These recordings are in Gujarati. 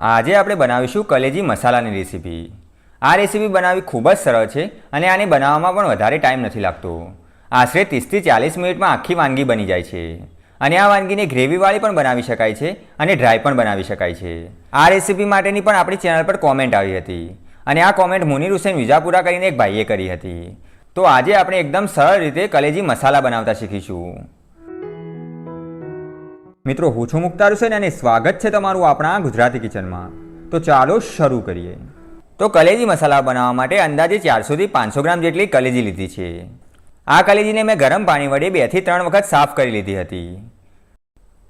આજે આપણે બનાવીશું કલેજી મસાલાની રેસીપી. આ રેસીપી બનાવવી ખૂબ જ સરળ છે અને આને બનાવવામાં પણ વધારે ટાઈમ નથી લાગતો. આશરે ત્રીસથી ચાલીસ મિનિટમાં આખી વાનગી બની જાય છે. અને આ વાનગીને ગ્રેવીવાળી પણ બનાવી શકાય છે અને ડ્રાય પણ બનાવી શકાય છે. આ રેસીપી માટેની પણ આપણી ચેનલ પર કોમેન્ટ આવી હતી. અને આ કોમેન્ટ મુનીર હુસેન વિજાપુરા કરીને એક ભાઈએ કરી હતી. તો આજે આપણે એકદમ સરળ રીતે કલેજી મસાલા બનાવતા શીખીશું. મિત્રો, હું છું મુક્તાર હુસેન અને સ્વાગત છે તમારું આપણા ગુજરાતી કિચનમાં. તો ચાલો શરૂ કરીએ. તો કલેજી મસાલા બનાવવા માટે અંદાજે ચારસોથી પાંચસો ગ્રામ જેટલી કલેજી લીધી છે. આ કલેજીને મેં ગરમ પાણી વડે બેથી ત્રણ વખત સાફ કરી લીધી હતી.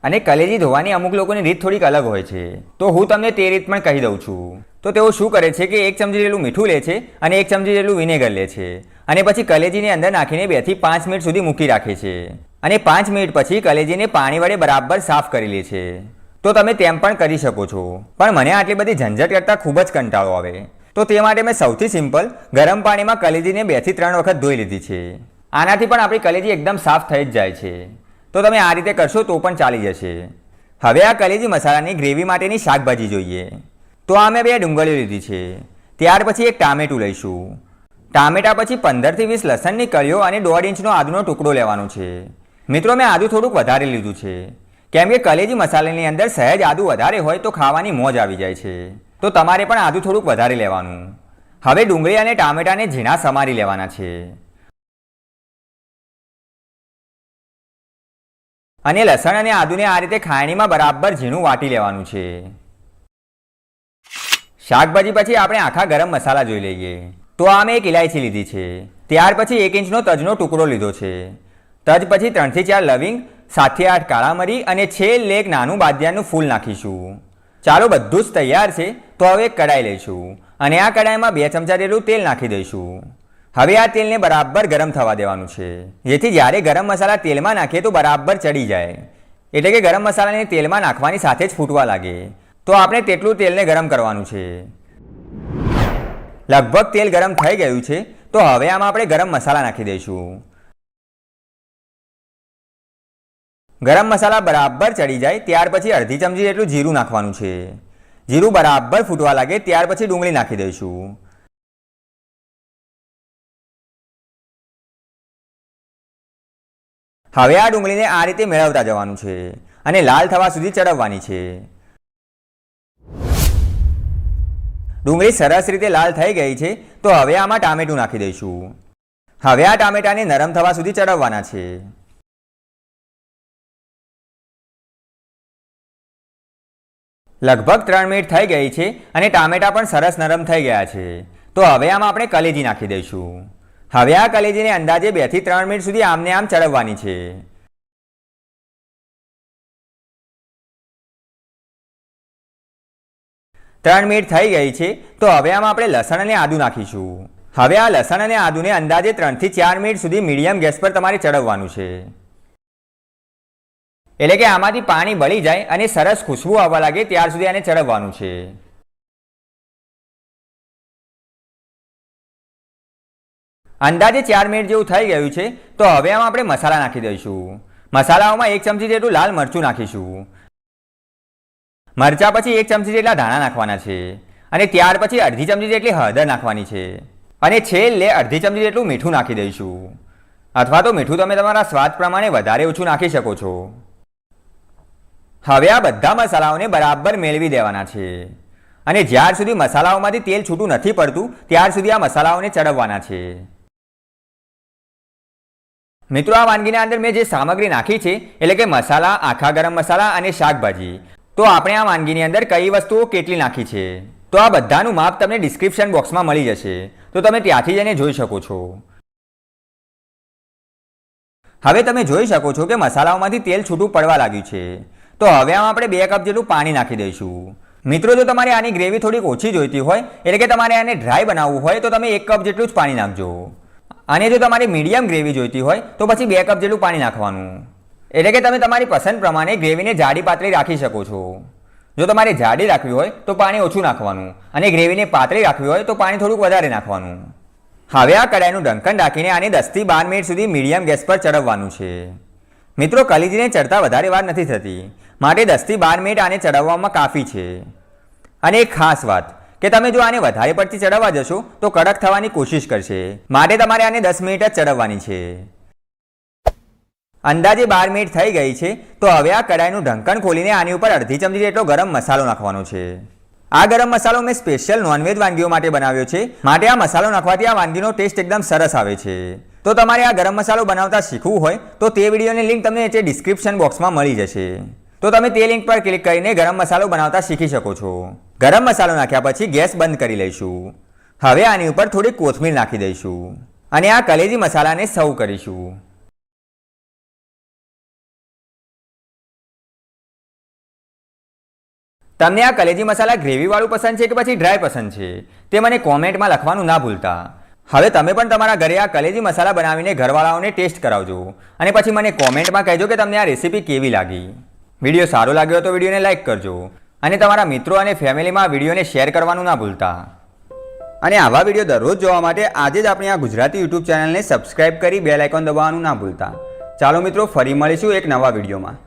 અને કલેજી ધોવાની અમુક લોકોની રીત થોડીક અલગ હોય છે. તો હું તમને તે રીત પણ કહી દઉં છું. તો તેઓ શું કરે છે કે એક ચમચી જેટલું મીઠું લે છે અને એક ચમચી જેટલું વિનેગર લે છે. અને પછી કલેજીની અંદર નાખીને બેથી પાંચ મિનિટ સુધી મૂકી રાખે છે. અને પાંચ મિનિટ પછી કલેજીને પાણી વડે બરાબર સાફ કરી લે છે. તો તમે તેમ પણ કરી શકો છો. પણ મને આટલી બધી ઝંઝટ કરતાં ખૂબ જ કંટાળો આવે. તો તે માટે મેં સૌથી સિમ્પલ ગરમ પાણીમાં કલેજીને બેથી ત્રણ વખત ધોઈ લીધી છે. આનાથી પણ આપણી કલેજી એકદમ સાફ થઈ જ જાય છે. તો તમે આ રીતે કરશો તો પણ ચાલી જશે. હવે આ કલેજી મસાલાની ગ્રેવી માટેની શાકભાજી જોઈએ. તો આ મેં બે ડુંગળીઓ લીધી છે. ત્યાર પછી એક ટામેટું લઈશું. ટામેટા પછી પંદરથી વીસ લસણની કળીઓ અને દોઢ ઇંચનો આદુનો ટુકડો લેવાનો છે. મિત્રો, મેં આદુ થોડુંક વધારે લીધું છે. કેમ કે કલેજી મસાલાની અંદર સહેજ આદુ વધારે હોય તો ખાવાની મોજ આવી જાય છે. તો તમારે પણ આદુ થોડુંક વધારે લેવાનું. હવે ડુંગળી અને ટામેટાને ઝીણા સમારી લેવાના છે. અને લસણ અને આદુને આ રીતે ખાયણીમાં બરાબર ઝીણું વાટી લેવાનું છે. શાકભાજી પછી આપણે આખા ગરમ મસાલા જોઈ લઈએ. તો આ મેં એક ઇલાયચી લીધી છે. ત્યાર પછી એક ઇંચનો તજનો ટુકડો લીધો છે. તજ પછી ત્રણથી ચાર લવિંગ, સાતથી આઠ કાળા મરી અને છેલ્લે એક નાનું બાદિયાનું ફૂલ નાખીશું. ચાલો બધું જ તૈયાર છે, તો હવે કડાઈ લઈશું અને આ કડાઈમાં બે ચમચા જેટલું તેલ નાખી દઈશું. હવે આ તેલને બરાબર ગરમ થવા દેવાનું છે. જેથી જ્યારે ગરમ મસાલા તેલમાં નાખીએ તો બરાબર ચડી જાય. એટલે કે ગરમ મસાલાને તેલમાં નાખવાની સાથે જ ફૂટવા લાગે. તો આપણે તેટલું તેલને ગરમ કરવાનું છે. લગભગ તેલ ગરમ થઈ ગયું છે, તો હવે આમાં આપણે ગરમ મસાલા નાખી દઈશું. ગરમ મસાલા બરાબર ચડી જાય ત્યાર પછી અડધી ચમચી જેટલું જીરું નાખવાનું છે. જીરું બરાબર ફૂટવા લાગે ત્યાર પછી ડુંગળી નાખી દઈશું. હવે આ ડુંગળીને આ રીતે મેળવતા જવાનું છે અને લાલ થવા સુધી ચડવવાની છે. ડુંગળી સરસ રીતે લાલ થઈ ગઈ છે, તો હવે આમાં ટામેટું નાખી દઈશું. હવે આ ટામેટાને નરમ થવા સુધી ચડવવાના છે. લગભગ ત્રણ મિનિટ થઈ ગઈ છે અને ટામેટા પણ સરસ નરમ થઈ ગયા છે. તો હવે આમાં આપણે કલેજી નાખી દઈશું. હવે આ કલેજીને અંદાજે બેથી ત્રણ મિનિટ સુધી આમને આમ ચડવવાની છે. ત્રણ મિનિટ થઈ ગઈ છે, તો હવે આમાં આપણે લસણ અને આદુ નાખીશું. હવે આ લસણ અને આદુને અંદાજે ત્રણથી ચાર મિનિટ સુધી મીડિયમ ગેસ પર તમારે ચડવવાનું છે. એટલે કે આમાંથી પાણી બળી જાય અને સરસ ખુશ્બુ આવવા લાગે ત્યાર સુધી આને ચડવવાનું છે. અંદાજે ચાર મિનિટ જેવું થઈ ગયું છે, તો હવે આમાં આપણે મસાલા નાખી દઈશું. મસાલાઓમાં એક ચમચી જેટલું લાલ મરચું નાખીશું. મરચા પછી એક ચમચી જેટલા ધાણા નાખવાના છે અને ત્યાર પછી અડધી ચમચી જેટલી હળદર નાખવાની છે. અને છેલ્લે અડધી ચમચી જેટલું મીઠું નાખી દઈશું. અથવા તો મીઠું તમે તમારા સ્વાદ પ્રમાણે વધારે ઓછું નાખી શકો છો. હવે આ બધા મસાલાઓને બરાબર મેળવી દેવાના છે. અને જ્યાર સુધી મસાલાઓમાંથી તેલ છૂટું નથી પડતું, ત્યાર સુધી આ મસાલાઓને ચડવવાના છે. મિત્રો, આ વાનગીના અંદર મેં જે સામગ્રી નાખી છે, એટલે કે મસાલા, આખા ગરમ મસાલા અને શાકભાજી તો આપણે આ વાનગીની અંદર કઈ વસ્તુઓ કેટલી નાખી છે? તો આ બધાનું માપ તમને ડિસ્ક્રિપ્શન બોક્સમાં મળી જશે. તો તમે ત્યાંથી જઈને જોઈ શકો છો. હવે તમે જોઈ શકો છો કે મસાલાઓમાંથી તેલ છૂટું પડવા લાગ્યું છે. તો હવે આમાં આપણે બે કપ જેટલું પાણી નાખી દઈશું. મિત્રો, જો તમારે આની ગ્રેવી થોડીક ઓછી જોઈતી હોય, એટલે કે તમારે આને ડ્રાય બનાવવું હોય, તો તમે એક કપ જેટલું જ પાણી નાખજો. અને જો તમારે મીડિયમ ગ્રેવી જોઈતી હોય, તો પછી બે કપ જેટલું પાણી નાખવાનું. એટલે કે તમે તમારી પસંદ પ્રમાણે ગ્રેવીને જાડી પાતળી રાખી શકો છો. જો તમારે જાડી રાખવી હોય, તો પાણી ઓછું નાખવાનું. અને ગ્રેવીને પાતળી રાખવી હોય, તો પાણી થોડુંક વધારે નાખવાનું. હવે આ કડાઈનું ઢંકણ રાખીને આને દસથી બાર મિનિટ સુધી મીડિયમ ગેસ પર ચડવવાનું છે. મિત્રો, કલીજીને ચડતા વધારે વાર નથી થતી. માટે દસથી બાર મિનિટ આને ચડાવવામાં કાફી છે. અને એક ખાસ વાત, કે તમે જો આને વધારે પડતી ચડાવવા જશો, તો કડક થવાની કોશિશ કરશે. માટે તમારે આને દસ મિનિટ જ ચડાવવાની છે. અંદાજે બાર મિનિટ થઈ ગઈ છે, તો હવે આ કડાઈનું ઢંકણ ખોલીને આની ઉપર અડધી ચમચી જેટલો ગરમ મસાલો નાખવાનો છે. આ ગરમ મસાલો મેં સ્પેશિયલ નોનવેજ વાનગીઓ માટે બનાવ્યો છે, માટે આ મસાલો નાખવાથી આ વાનગીનો ટેસ્ટ એકદમ સરસ આવે છે. તો તમારે આ ગરમ મસાલો બનાવતા શીખવું હોય, તો તે વિડીયોની લિંક તમને નીચે ડિસ્ક્રિપ્શન બોક્સમાં મળી જશે. તો તમે તે લિંક પર ક્લિક કરીને ગરમ મસાલો બનાવતા શીખી શકો છો. ગરમ મસાલો નાખ્યા પછી ગેસ બંધ કરી લઈશું. હવે આની ઉપર થોડી કોથમીર નાખી દઈશું. અને આ કલેજી મસાલાને સર્વ કરીશું. તમને આ કલેજી મસાલા ગ્રેવીવાળું પસંદ છે કે પછી ડ્રાય પસંદ છે? તે મને કોમેન્ટમાં લખવાનું ના ભૂલતા. હવે તમે પણ તમારા ઘરે આ કલેજી મસાલા બનાવીને ઘરવાળાઓને ટેસ્ટ કરાવજો. અને પછી મને કોમેન્ટમાં કહેજો કે તમને આ રેસીપી કેવી લાગી. વીડિયો સારો લાગ્યો તો વિડીયોને લાઇક કરજો. અને તમારા મિત્રો અને ફેમિલીમાં વિડીયોને શેર કરવાનું ના ભૂલતા. અને આવા વીડિયો દરરોજ જોવા માટે આજે જ આપણી આ ગુજરાતી યુટ્યુબ ચેનલને સબસ્ક્રાઇબ કરી બેલ આઇકોન દબાવવાનું ના ભૂલતા. ચાલો મિત્રો, ફરી મળીશું એક નવા વિડીયોમાં.